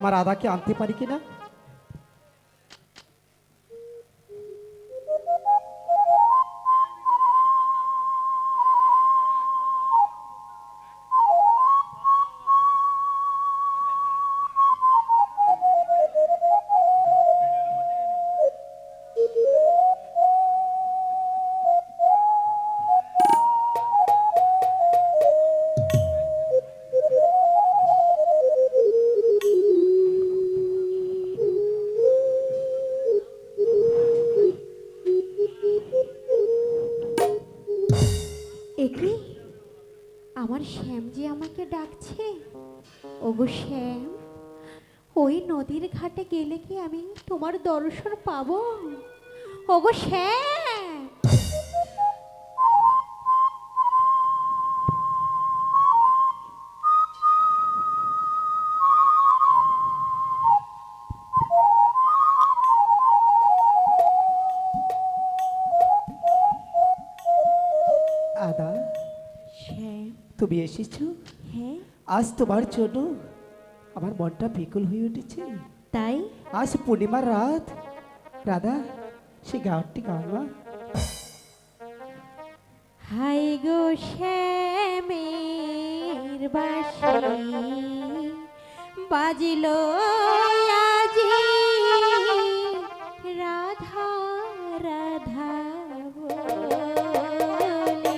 আমার আদাকে আনতে পারি কিনা আমার শ্যাম যে আমাকে ডাকছে? ওগো শ্যাম, ওই নদীর ঘাটে গেলে কি আমি তোমার দর্শন পাবো? ওগো শ্যাম! আদা তুমি এসেছ? হ্যাঁ। আজ তোমার জন্য আমার মনটা বিকুল হয়ে উঠেছে। তাই? আজ পূর্ণিমার রাত। রাধা সে গানটি গাওয়া হাই গো শ্যামের বাসি বাজিল আজি। রাধা রাধা বলে।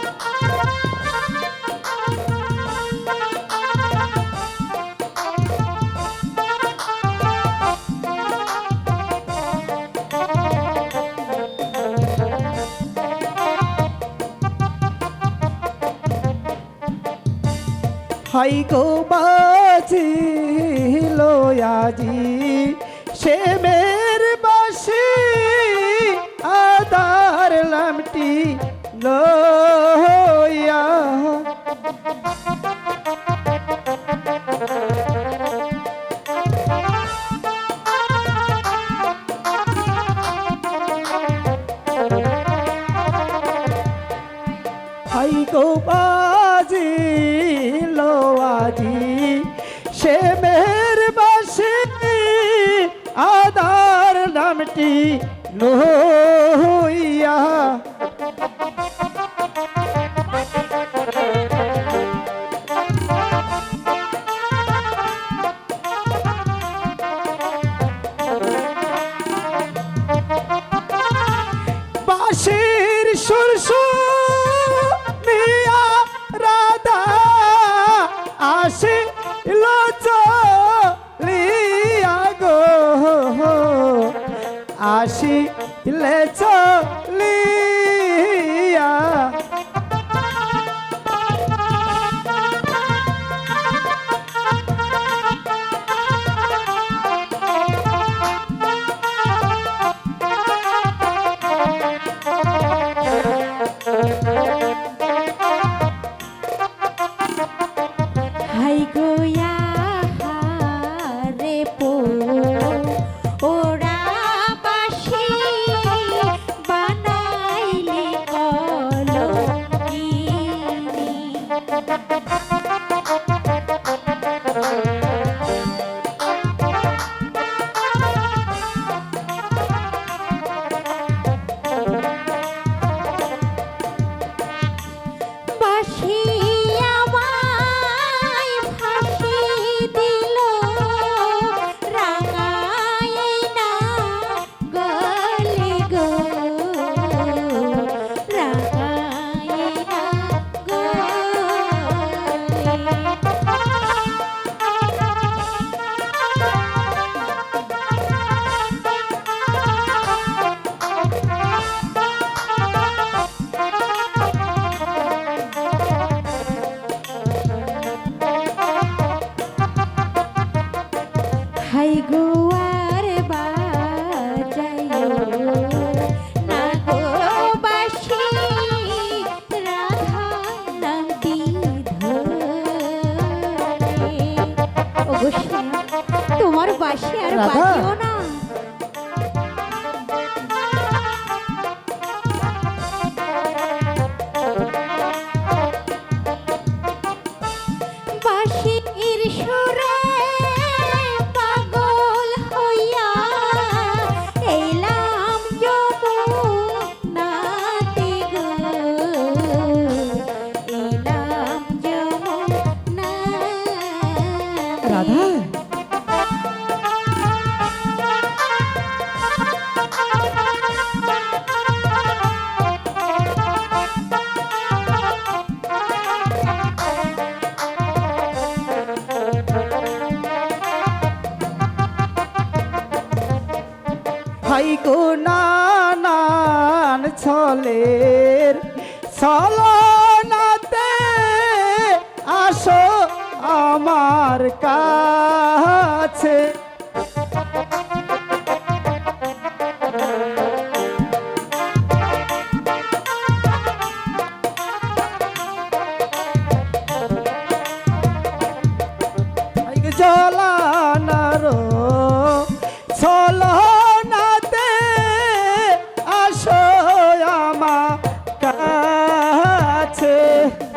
হাই গো বাজিল আজি। সে মের বাসি আদার লামটি লয়া হাই গো বাজিল আদার নামটি লইয়া। বাঁশির সুরসু মিয়া রাধা আসি। আসি লিয়া বাসি আর। বাজিও না হাই গো নানান ছলের ছলনাতে আসো আমার কাছে। আসো আমার কাছে